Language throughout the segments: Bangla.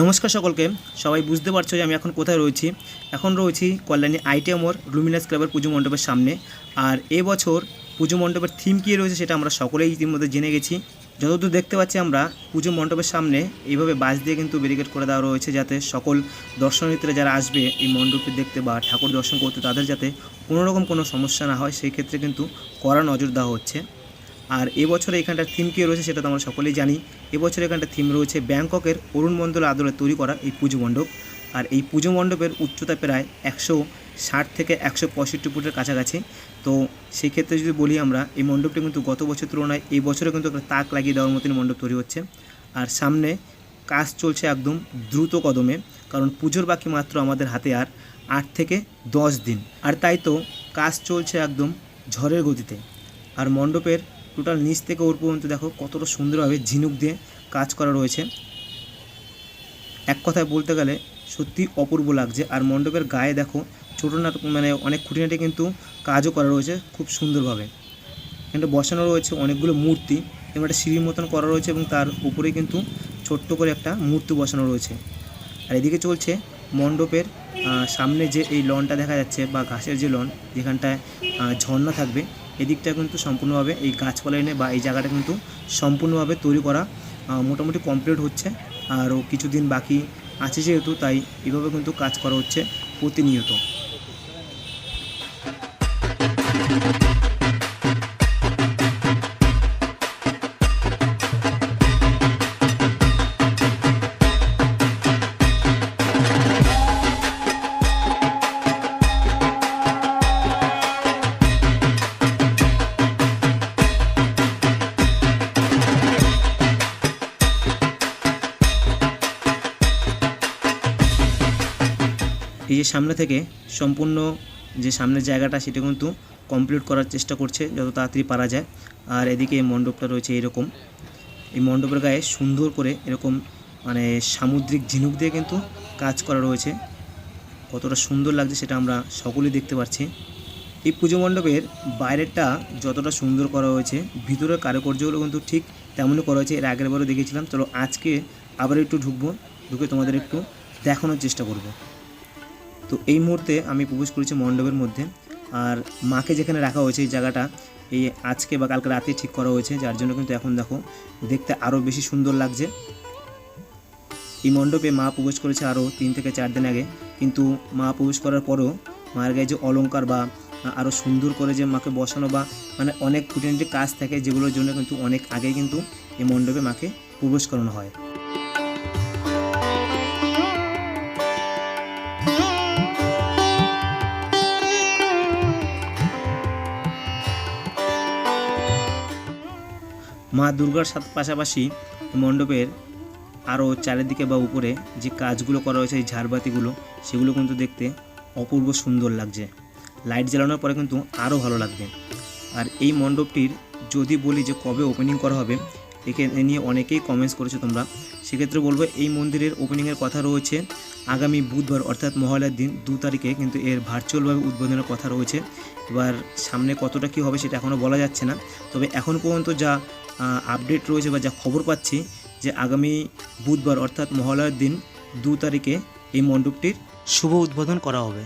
নমস্কার সকলকে, সবাই বুঝতে পারছ যে আমি এখন কোথায় রয়েছি। এখন রয়েছি কল্যাণী আইটিএমোর লুমিনাস ক্লাবের পুজো মণ্ডপের সামনে। আর এবছর পুজো মণ্ডপের থিম কী রয়েছে সেটা আমরা সকলেই ইতিমধ্যে জেনে গেছি। যতদূর দেখতে পাচ্ছি আমরা, পুজো মণ্ডপের সামনে এইভাবে বাস দিয়ে কিন্তু ব্যারিকেড করে দেওয়া রয়েছে যাতে সকল দর্শনার্থীরা যারা আসবে এই মণ্ডপটি দেখতে বা ঠাকুর দর্শন করতে তাদের যাতে কোনো রকম কোনো সমস্যা না হয়, সেই ক্ষেত্রে কিন্তু কড়া নজর দেওয়া হচ্ছে। আর এবছর এখানটার থিম কী রয়েছে সেটা তো আমরা সকলেই জানি। এবছর এখানটার থিম রয়েছে ব্যাংককের অরুণ মণ্ডল আদলে তৈরি করা এই পুজো মণ্ডপ। আর এই পুজো মণ্ডপের উচ্চতা প্রায় একশো ষাট থেকে একশো পঁয়ষট্টি ফুটের কাছাকাছি। তো সেক্ষেত্রে যদি বলি আমরা, এই মণ্ডপটি কিন্তু গত বছর তুলনায় এই বছরে কিন্তু একটা তাক লাগিয়ে দেওয়ার মতন মণ্ডপ তৈরি হচ্ছে। আর সামনে কাজ চলছে একদম দ্রুত কদমে, কারণ পুজোর বাকি মাত্র আমাদের হাতে আর আট থেকে দশ দিন। আর তাই তো কাজ চলছে একদম ঝড়ের গতিতে। আর মণ্ডপের টোটাল নিচ থেকে ওর পর্যন্ত দেখো কতটা সুন্দরভাবে ঝিনুক দিয়ে কাজ করা রয়েছে। এক কথায় বলতে গেলে সত্যি অপূর্ব লাগছে। আর মণ্ডপের গায়ে দেখো ছোটো না মানে অনেক খুঁটিনাটি কিন্তু কাজও করা রয়েছে খুব সুন্দরভাবে। এখানে বসানো রয়েছে অনেকগুলো মূর্তি। এবং একটা সিঁড়ির মতন করা রয়েছে এবং তার উপরে কিন্তু ছোট্ট করে একটা মূর্তি বসানো রয়েছে। আর এদিকে চলছে মণ্ডপের সামনে যে এই লনটা দেখা যাচ্ছে বা ঘাসের যে লন, যেখানটায় ঝর্ণা থাকবে, এদিকটা কিন্তু সম্পূর্ণভাবে এই গাছপালা এনে বা এই জায়গাটা কিন্তু সম্পূর্ণভাবে তৈরি করা মোটামুটি কমপ্লিট হচ্ছে। আরও কিছুদিন বাকি আছে যেহেতু, তাই এভাবে কিন্তু কাজ করা হচ্ছে প্রতিনিয়ত। এই যে সামনে থেকে সম্পূর্ণ যে সামনের জায়গাটা, সেটা কিন্তু কমপ্লিট করার চেষ্টা করছে যত তাড়াতাড়ি পারা যায়। আর এদিকে মণ্ডপটা রয়েছে এরকম। এই মণ্ডপের গায়ে সুন্দর করে এরকম মানে সামুদ্রিক ঝিনুক দিয়ে কিন্তু কাজ করা রয়েছে। কতটা সুন্দর লাগছে সেটা আমরা সকলেই দেখতে পাচ্ছি। এই পুজো মণ্ডপের বাইরেরটা যতটা সুন্দর করা হয়েছে, ভিতরের কারুকার্যগুলো কিন্তু ঠিক তেমনই করা হয়েছে। এর আগের বারও দেখেছিলাম চলো আজকে আবার একটু ঢুকবো, ঢুকে তোমাদের একটু দেখানোর চেষ্টা করব। তো এই মুহূর্তে আমি প্রবেশ করেছি মণ্ডপের মধ্যে। আর মাকে যেখানে রাখা হয়েছে এই জায়গাটা, এই আজকে বা কালকে রাতে ঠিক করা হয়েছে। যার জন্য কিন্তু এখন দেখো, দেখতে আরও বেশি সুন্দর লাগছে। এই মণ্ডপে মা প্রবেশ করেছে আরও তিন থেকে চার দিন আগে। কিন্তু মা প্রবেশ করার পরও মায়ের গায়ে যে অলংকার বা আরও সুন্দর করে যে মাকে বসানো বা মানে অনেক খুঁটিনাটি কাজ থাকে, যেগুলোর জন্য কিন্তু অনেক আগে কিন্তু এই মণ্ডপে মাকে প্রবেশ করানো হয়। মা দুর্গার সাথে পাশাপাশি মণ্ডপের আরও চারিদিকে বা উপরে যে কাজগুলো করা হয়েছে, এই ঝাড়বাতিগুলো, সেগুলো কিন্তু দেখতে অপূর্ব সুন্দর লাগছে। লাইট জ্বালানোর পরে কিন্তু আরও ভালো লাগবে। আর এই মণ্ডপটির যদি বলি যে কবে ওপেনিং করা হবে, একে নিয়ে অনেকেই কমেন্টস করেছ তোমরা। সেক্ষেত্রে বলব এই মন্দিরের ওপেনিংয়ের কথা রয়েছে। আগামী বুধবার অর্থাৎ মহালয়ার দিন দু তারিখে কিন্তু এর ভার্চুয়ালভাবে উদ্বোধনের কথা রয়েছে। এবার সামনে কতটা কী হবে সেটা এখনও বলা যাচ্ছে না। তবে এখন পর্যন্ত যা আপডেট রয়েছে বা যা খবর পাচ্ছি যে আগামী বুধবার অর্থাৎ মহালয়ার দিন দু তারিখে এই মণ্ডপটির শুভ উদ্বোধন করা হবে।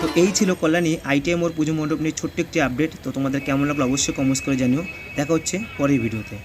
তো এই ছিল কল্যাণী আইটিএম ওর পুজো মণ্ডপ নিয়ে ছোট্ট একটি আপডেট তো তোমাদের কেমন লাগল অবশ্যই কমেন্টস করে জানিও। দেখা হচ্ছে পরের ভিডিওতে।